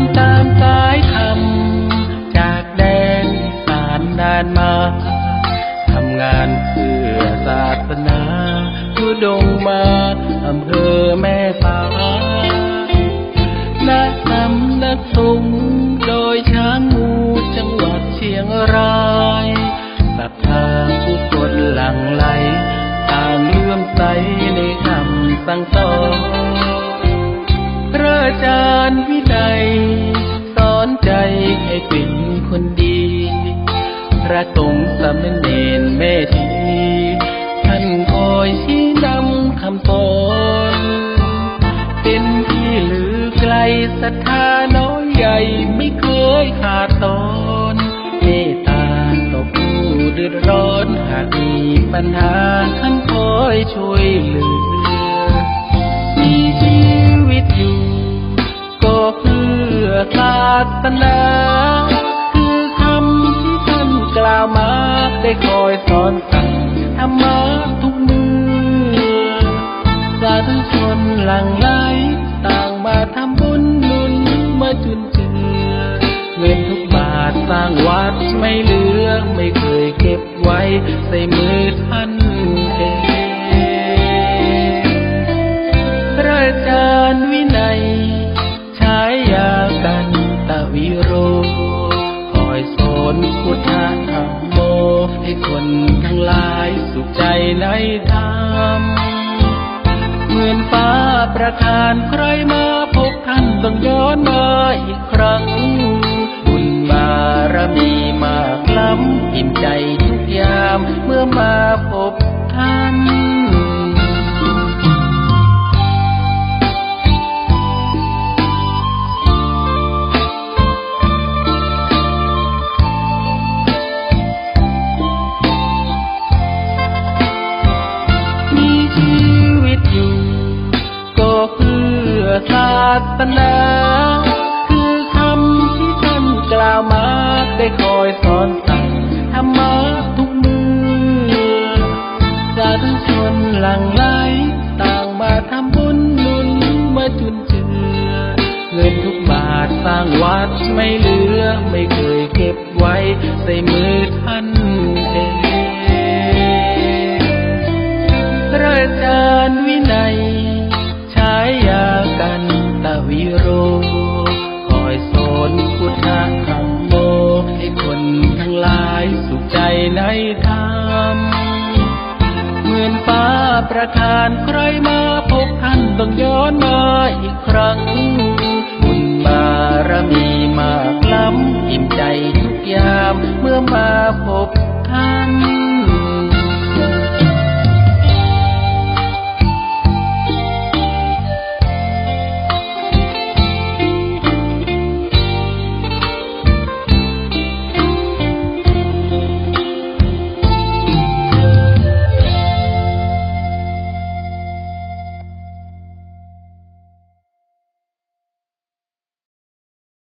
นตามสายธรรมจากแดนอีสานนานมาทำงานเพื่อศาสนาทุดงมาอำเภอแม่สายณสำนักสงฆ์โดยช้างงูจังหวัดเชียงรายศรัทธาผู้คนหลั่งไหลต่างเลื่อมใสในคำสั่งสอน จารย์วินัยสอนใจให้เป็นคนดี พระสงฆ์สามเณรแม่ชีท่านคอยชี้นำคำสอนเป็นที่ลือไกลศรัทธาน้อยใหญ่ไม่เคยขาดตอนเมตตาต่อผู้เดือดร้อนหากมีปัญหาท่านคอยช่วยเหลือ สนา คือคำที่ท่านกล่าวมา ได้คอยสอนสั่งธรรมะทุกมือ สาธุชนหลั่งไหลต่างมาทำบุญนุนมาจุนเจือ เงินทุกบาทสร้างวัดไม่เหลือ ไม่เคยเก็บไว้ใส่มือท่านเองพระอาจารย์วิน ใจไหลทำเหมือนฟ้าประทานใครมาพบท่านต้องย้อนมาอีกครั้ง บุญบารมีมากล้ำอิ่มใจทุกยามเมื่อมาพบท่าน อศาสนาคือคำที่ท่านกล่าวมาได้คอยสอนสั่งธรรมะทุกมือสาธุชนหลั่งไหลต่างมาทำบุญนุนมาจุนเจือเงินทุกบาทสร้างวัดไม่เหลือ ไม่เคยเก็บไว้ใส่มือท่านเอง มือนฟ้าประทานใครมาพบท่านต้องย้อนมาอีกครั้ง